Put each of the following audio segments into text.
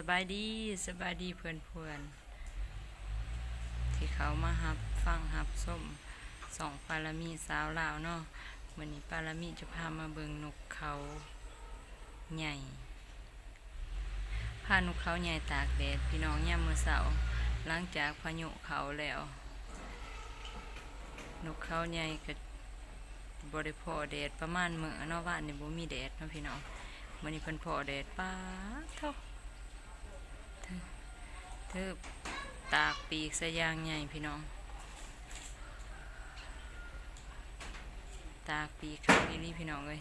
สบายดีสบายดีเพื่อนเพื่อนๆที่เขามาหับฟังหับส้มสองปารามีสาวลาวเนาะวันนี้ปารามีจะพามาเบิงนกเขาใหญ่พานกเขาใหญ่ตากแดดพี่น้องย่ำมือเสาร์หลังจากพายุเขาแล้ว นกเขาใหญ่ก็บริพอแดดประมาณเมื่อเนาะว่านนี่บ่มีแดดเนาะพี่น้องวันนี้เพิ่นพอแดดป้าเท่า เทิบตากปีกสะยางใหญ่พี่น้อง ตากปีกข้างนี่พี่น้องเลย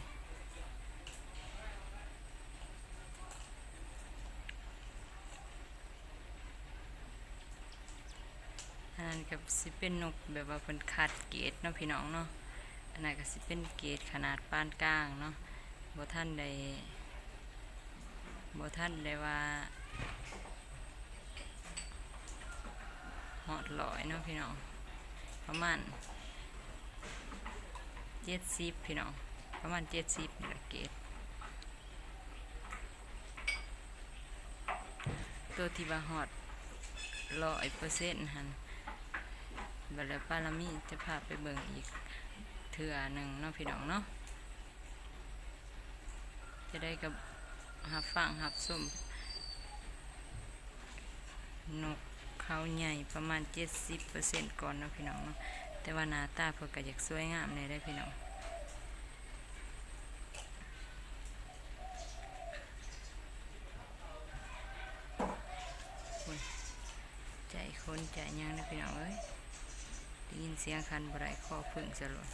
อันนั้นก็สิเป็นนกแบบว่าเป็นคัดเกรดเนาะพี่น้องเนาะอันนั้นก็สิเป็นเกรดขนาดปานกลางเนาะบ่ท่านได้บ่ท่านได้ว่า หอดลอยเนาะพี่น้อง ประมาณเจ็ดสิบพี่น้อง ประมาณเจ็ดสิบนี่ละเกตตัวที่ว่าหอดร้อยเปอร์เซ็นต์หันบัดแล้วป้าละมีจะพาไปเบิ่งอีกเถื่อหนึ่งเนาะพี่น้องเนาะ จะได้กับหับฟังหับส้มนก เขาใหญ่ประมาณ 70%ก่อนเนาะพี่น้องเนาะแต่ว่าหน้าตาเพิ่นก็อยากสวยงามเลยได้พี่น้องใจคนใจยังนะพี่น้องเอ้ยได้ยินเสียงคันบ่ได้อพึ่งสลด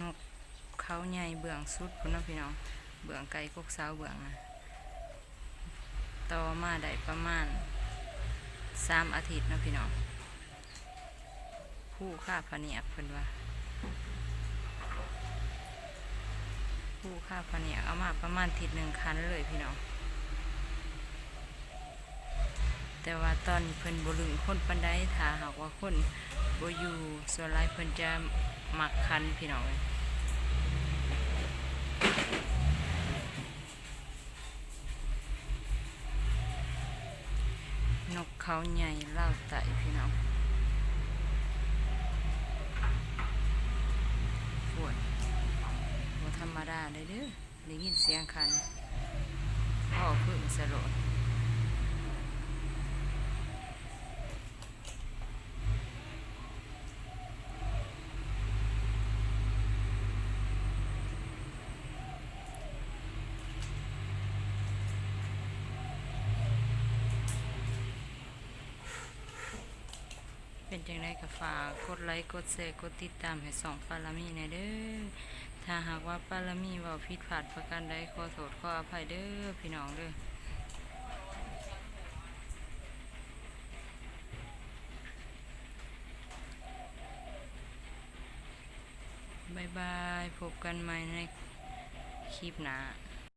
นกเขาใหญ่เบื้องสุดพุ่นนะพี่น้อง เบื้องไก่กกเสาเบื้องนะต่อมาได้ประมาณสามอาทิตย์นะพี่น้องผู้ค่าผะเนียกเพิ่นว่าผู้ค่าผะเนียกเอามาประมาณทิศหนึ่งคันเลยพี่น้องแต่ว่าตอนเพิ่นบ่ลึงคนปันไดถ้าหากว่าคนบ่อยู่ส่วนหลายเพิ่นจะหมักคันพี่น้องเอ้ย กเขาใหญ่เล่าไต่พี่น้องปวดปวดธรรมดาเลยเด้อได้ยินเสียงคันพ่อพึ่งสลด จังไดก็ฝากกดไลค์กดแชร์กดติดตามให้สองปารามีในอยเด้อถ้าหากว่าปารามีเว่าผิดพลาดประการใดขอโทษขออภัยเด้อพี่น้องเด้อบายบาย พบกันใหม่ในคลิปหน้า